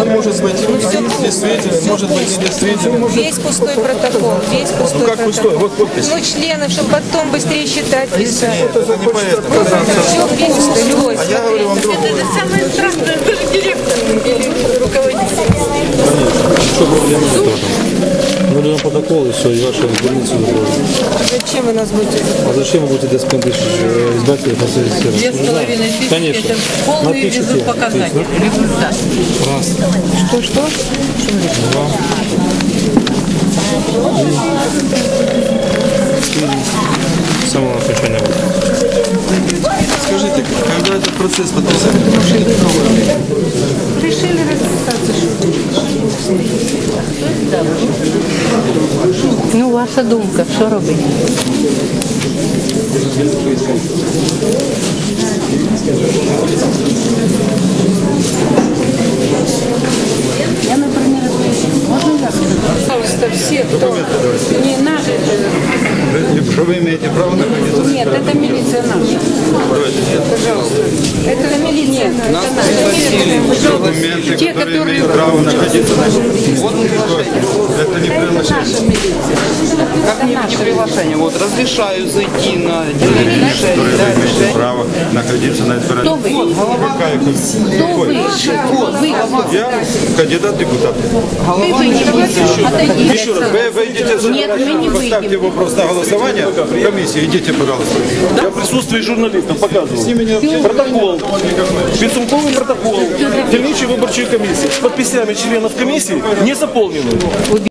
Он может быть действительно, может быть недействительным. Весь пустой протокол, весь пустой Ну как протокол. пустой? Вот подпись. Ну, членов, чтобы потом быстрее считать, писать. Это не поэтому. Все весь пустой. А я говорю вам другое. Это самое страшное, На протокол и все, и вашу больницу закроют. Зачем вы нас будете? А зачем вы будете ДСП тысяч избирателей? Две с половиной тысячи Конечно. это полный Напишите. результат показатель, результат. Раз, Что, что? два, три. С самого окончания. Скажите, когда этот процесс подписали? Ну, ваша думка, що робити? Я, например, можно я Пожалуйста, все, кто не наши. Что вы имеете право находиться? Нет, это милиция наша. Пожалуйста. Это милиция. Нет, это наша. Документы, Те, которые которые- имеют право находиться на Это не приглашение. Как не, приглашение? Вот разрешаю зайти на имеете право находиться на избирательном. Какая комиссия? Какой? Я кандидат в депутаты. Еще раз, вы выйдете за поставьте вопрос на голосование в комиссии, идите, пожалуйста. Я в присутствии журналістів показував. Протокол. Підсумковий протокол дільничої виборчої комісії з підписями членів комісії не заповнений.